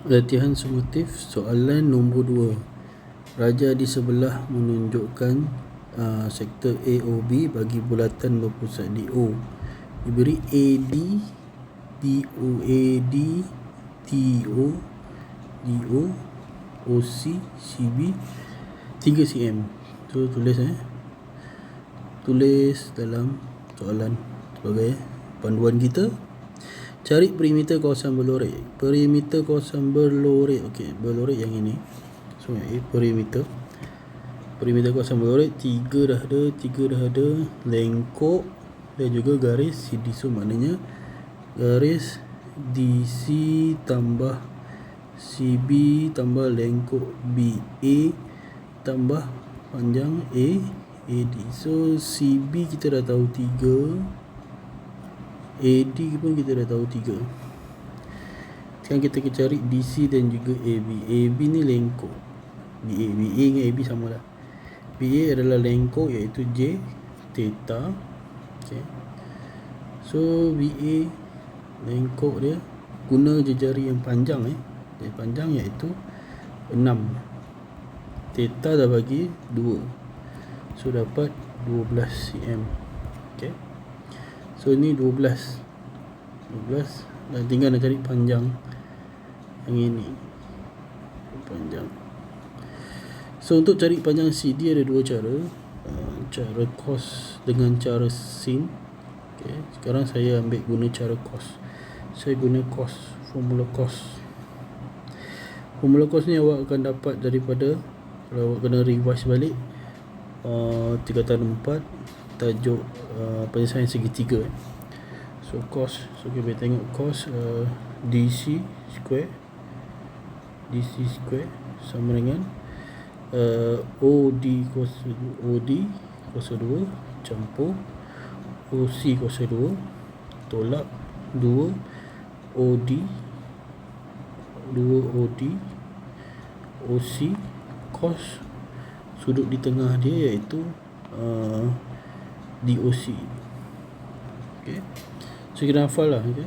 Latihan sumatif soalan nombor 2 Raja di sebelah menunjukkan uh, sektor A O B bagi bulatan berpusat di O. Diberi AD DO TO DO OC CB 3 cm So tulis eh. Tulis dalam soalan sebagai panduan kita Cari perimeter kawasan berlorek. Perimeter kawasan berlorek. Okey, berlorek yang ini. So, A perimeter. Perimeter kawasan berlorek tiga dah ada, tiga dah ada, lengkok dan juga garis CD. So maknanya garis DC tambah CB tambah lengkok BA tambah panjang A AD. So CB kita dah tahu. AD pun kita dah tahu tiga. Sekarang kita cari DC dan juga AB AB ni lengkok. BA BA dengan AB sama lah. BA adalah lengkok iaitu J Theta. Okay. So BA lengkok dia Guna jejari yang panjang eh. Yang panjang iaitu 6 Theta dah bagi 2 So dapat 12 cm. Okay So ini 12 12 Dan tinggal nak cari panjang. Yang ini. Panjang. So untuk cari panjang CD ada dua cara. Uh, Cara cos dengan cara sin okay. Sekarang saya ambil guna cara cos Saya guna cos Formula cos Formula cos ni awak akan dapat daripada Kalau awak kena revise balik uh, Tingkatan 4 tajuk uh, penyelesaian segitiga eh. so cos so kita boleh tengok cos uh, DC square DC square sama dengan uh, OD cos OD cos 2 campur OC cos 2 tolak 2 OD 2 OD OC cos sudut di tengah dia iaitu uh, DOC okay. So kita hafal lah okay.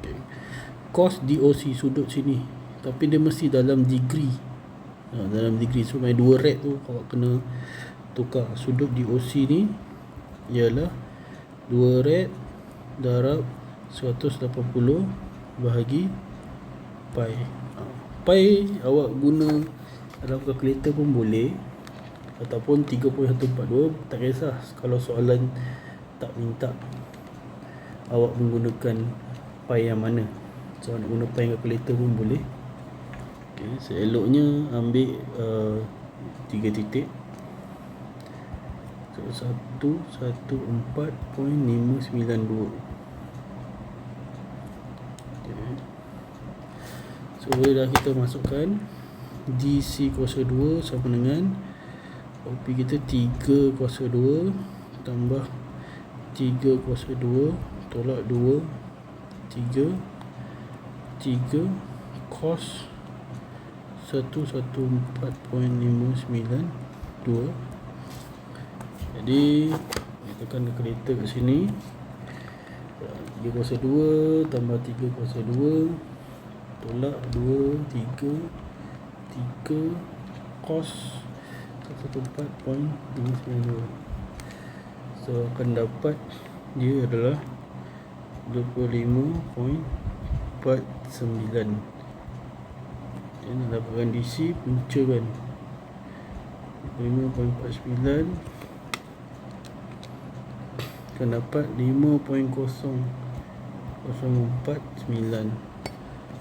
okay. Cos DOC sudut sini Tapi dia mesti dalam degree ha, Dalam degree So main dua red tu Awak kena tukar Sudut DOC ni Ialah Dua red Darab 180 Bahagi Pi ha. Pi awak guna Dalam kalkulator pun boleh ataupun 3.142 tak kisah kalau soalan tak minta awak menggunakan pi yang mana. So nak guna pi calculator pun boleh. Okay, seeloknya ambil uh, 3 titik. So 114.592 okay. so boleh dah kita masukkan DC kuasa 2 sama dengan OP kita 3 kuasa 2 tambah 3 kuasa 2 tolak 2 3 3 cos 114.592 jadi kita akan kalkulator kat sini. 3 kuasa 2 tambah 3 kuasa 2 tolak 2 3 3 cos 1.592 so akan dapat dia adalah 25.49 dia nak dapatkan DC punca kan 25.49 akan dapat 5.049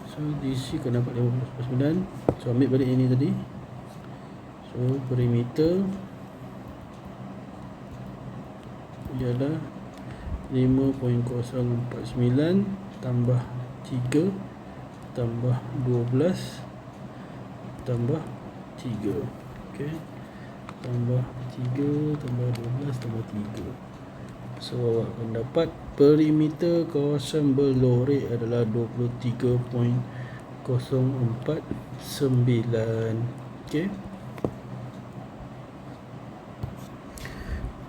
so DC akan dapat 5.49 so ambil balik ini tadi So perimeter ialah 5.049 tambah 3 tambah 12 tambah 3 okey. Tambah 3 tambah 12 tambah 3 so awak akan dapat perimeter kawasan berlorek adalah 23.049 okey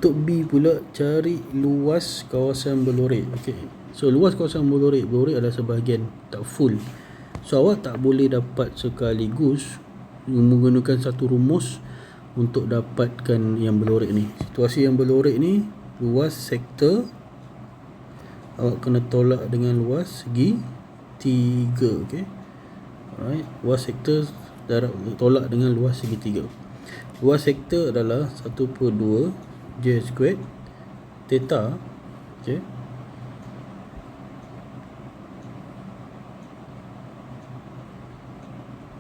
Untuk B pula cari luas kawasan berlorek. Okey. So luas kawasan berlorek, berlorek adalah sebahagian, tak full. So awak tak boleh dapat sekaligus menggunakan satu rumus untuk dapatkan yang berlorek ni. Situasi yang berlorek ni luas sektor awak kena tolak dengan luas segi 3 okey. Alright, luas sektor darab tolak dengan luas segi 3. Luas sektor adalah 1/2 j squared theta okey.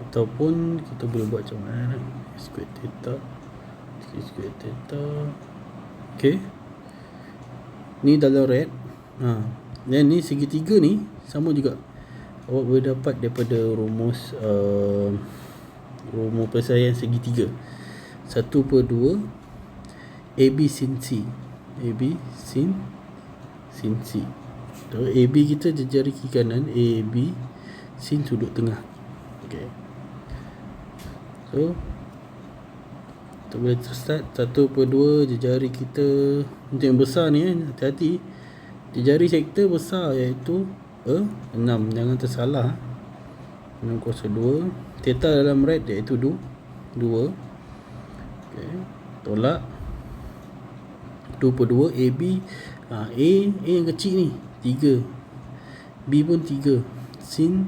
ataupun kita boleh buat macam mana? Square theta square theta. Okey ni dalam red. Ha. Dan ni segitiga ni sama juga. Awak boleh dapat daripada rumus uh, rumus persaian segitiga 1 per 2 AB sin C. AB sin sin C. AB kita jari kiri kanan. AB sin sudut tengah. Okey So Kita boleh start. Satu per dua jari kita. Untuk yang besar ni eh Hati-hati. Jari sektor besar iaitu eh, enam. Jangan tersalah. Enam kuasa dua. Theta dalam red iaitu dua Dua. Okay. Tolak 2 per 2 AB A A yang kecil ni 3 B pun 3 Sin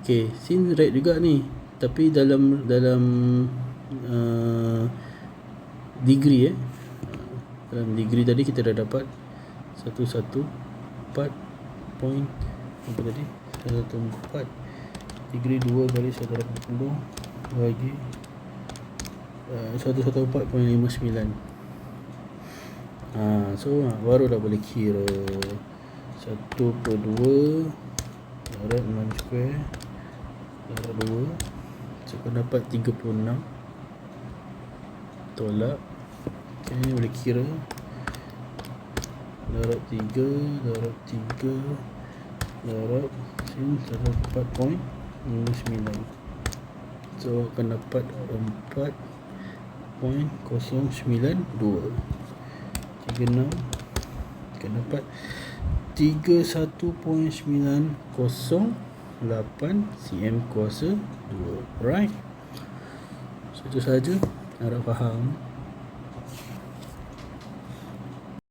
Ok Sin red juga ni. Tapi dalam Dalam uh, Degree eh. Dalam degree tadi kita dah dapat 114 Point Apa tadi? 114 Degree 2 kali 180 lagi uh, 114.59 ha, so baru dah boleh kira. 1 per 2 darat 6 square. Darat 2 so kau dapat 36 tolak. Ok boleh kira. Darat 3 darat 3 darat sini darat 4 point. 9 so akan dapat 4.092 Point 092 36 Akan dapat 31.90 8 cm kuasa 2 right so itu saja harap faham